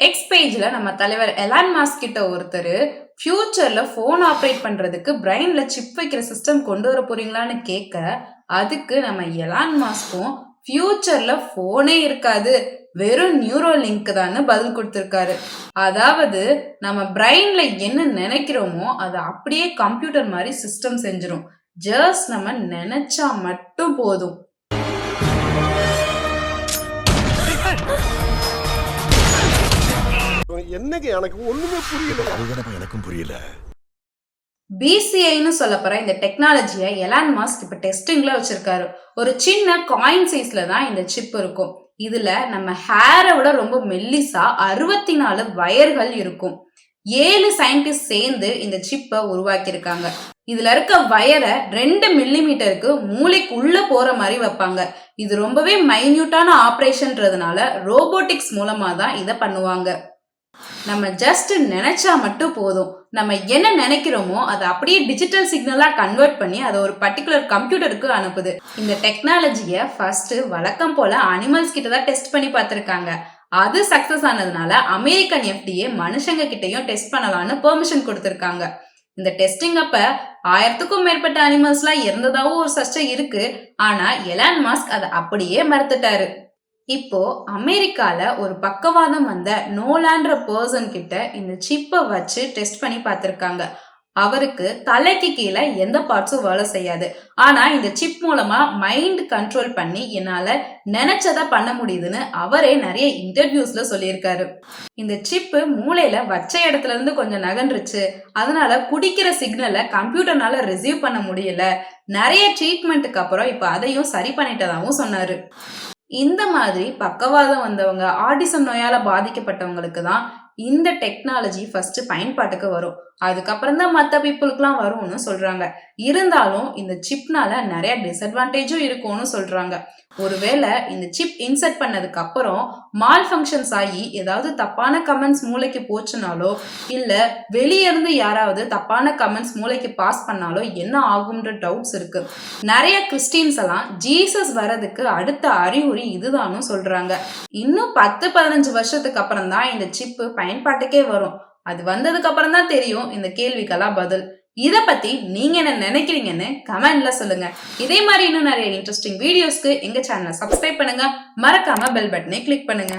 X பேஜ்ல நம்ம தலைவர் எலான் மாஸ்க் கிட்ட ஒருத்தர் ஃபியூச்சர்ல ஃபோன் ஆப்ரேட் பண்றதுக்கு பிரெயின்ல சிப் வைக்கிற சிஸ்டம் கொண்டு வர போறீங்களான்னு கேட்க அதுக்கு நம்ம எலான் மாஸ்க்கும் ஃபியூச்சர்ல ஃபோனே இருக்காது. வெறும் நியூரோ லிங்க் தான் பதில் கொடுத்துருக்காரு. அதாவது நம்ம பிரெயின்ல என்ன நினைக்கிறோமோ அதை அப்படியே கம்ப்யூட்டர் மாதிரி சிஸ்டம் செஞ்சிடும் ஜஸ்ட் நம்ம நினைச்சா மட்டும் போதும். என்னங்க எனக்கு ஒண்ணுமே புரியல எனக்கும் புரியல. பிசிஐன்னு சொல்லப்படுற இந்த டெக்னாலஜியை எலான் மாஸ்க் இப்போ டெஸ்டிங்ல வச்சிருக்காரு. ஒரு சின்ன காயின் சைஸ்ல தான் இந்த சிப் இருக்கும். இதுல நம்ம ஹேரை விட ரொம்ப மெல்லிசா அறுபத்தி நாலு வயர்கள் இருக்கும். ஏழு சயின்டிஸ்ட் சேர்ந்து இந்த சிப்பை உருவாக்கியிருக்காங்க. இதுல இருக்க வயரை ரெண்டு மில்லிமீட்டருக்கு மூளைக்கு உள்ள போற மாதிரி வைப்பாங்க. இது ரொம்பவே மைன்யூட்டான ஆப்ரேஷன்றதுனால ரோபோட்டிக்ஸ் மூலமா தான் இதை பண்ணுவாங்க. நம்ம ஜஸ்ட் நினைச்சா மட்டும் போதும். நம்ம என்ன நினைக்கிறோமோ அதை அப்படியே டிஜிட்டல் சிக்னலாக கன்வெர்ட் பண்ணி அதை ஒரு பர்டிகுலர் கம்ப்யூட்டருக்கு அனுப்புது. இந்த டெக்னாலஜியை ஃபர்ஸ்ட் வழக்கம் போல அனிமல்ஸ் கிட்ட தான் டெஸ்ட் பண்ணி பார்த்துருக்காங்க. அது சக்சஸ் ஆனதுனால அமெரிக்கன் எஃப்டிஏ மனுஷங்க கிட்டயும் டெஸ்ட் பண்ணலாம்னு பெர்மிஷன் கொடுத்துருக்காங்க. இந்த டெஸ்டிங் அப்ப ஆயிரத்துக்கும் மேற்பட்ட அனிமல்ஸ்லாம் இருந்ததாவும் ஒரு சர்ச்சை இருக்கு. ஆனா எலான் மாஸ்க் அதை அப்படியே மறுத்துட்டாரு. இப்போ அமெரிக்கால ஒரு பக்கவாதம் வந்த நோலான்ற பர்சன் கிட்ட இந்த சிப்பை வச்சு டெஸ்ட் பண்ணி பார்த்திருக்காங்க. அவருக்கு தலைக்கு கீழே எந்த பார்ட்ஸும் வேலை செய்யாது. ஆனா இந்த சிப் மூலமா மைண்ட் கண்ட்ரோல் பண்ணி என்னால நினைச்சதை பண்ண முடியுதுன்னு அவரே நிறைய இன்டர்வியூஸ்ல சொல்லியிருக்காரு. இந்த சிப்பு மூளையில வச்ச இடத்துல இருந்து கொஞ்சம் நகன்றுச்சு. அதனால குடிக்கிற சிக்னலை கம்ப்யூட்டர்னால ரிசீவ் பண்ண முடியல. நிறைய ட்ரீட்மெண்ட்டுக்கு அப்புறம் இப்போ அதையும் சரி பண்ணிட்டதாகவும் சொன்னாரு. இந்த மாதிரி பக்கவாதம் வந்தவங்க ஆட்டிசம் நோயால பாதிக்கப்பட்டவங்களுக்கு தான் இந்த டெக்னாலஜி ஃபர்ஸ்ட் பயன்பாட்டுக்கு வரும். அதுக்கப்புறம் தான் மற்ற பீப்புளுக்குலாம் வரும்னு சொல்றாங்க. இருந்தாலும் இந்த சிப்னால நிறைய டிஸ்அட்வான்டேஜும் இருக்கும்னு சொல்றாங்க. ஒருவேளை இந்த சிப் இன்செர்ட் பண்ணதுக்கு அப்புறம் மால் ஃபங்க்ஷன்ஸ் ஆகி ஏதாவது தப்பான கமெண்ட்ஸ் மூளைக்கு போச்சுனாலோ இல்ல வெளிய இருந்து யாராவது தப்பான கமெண்ட்ஸ் மூளைக்கு பாஸ் பண்ணாலோ என்ன ஆகும்ன்ற டவுட்ஸ் இருக்கு. நிறைய கிறிஸ்டின்ஸ் எல்லாம் ஜீசஸ் வரதுக்கு அடுத்த அறிகுறி இதுதானும் சொல்றாங்க. இன்னும் பத்து பதினஞ்சு வருஷத்துக்கு அப்புறம் தான் இந்த சிப்பு பயன்பாட்டுக்கே வரும். அது வந்ததுக்கு அப்புறம் தான் தெரியும் இந்த கேள்விக்கெல்லாம் பதில். இத பத்தி நீங்க என்ன நினைக்கிறீங்கன்னு கமெண்ட்ல சொல்லுங்க. இதே மாதிரி இன்னும் நிறைய இன்ட்ரெஸ்டிங் வீடியோஸ்க்கு எங்க சேனலை சப்ஸ்கிரைப் பண்ணுங்க. மறக்காம பெல் பட்டனை கிளிக் பண்ணுங்க.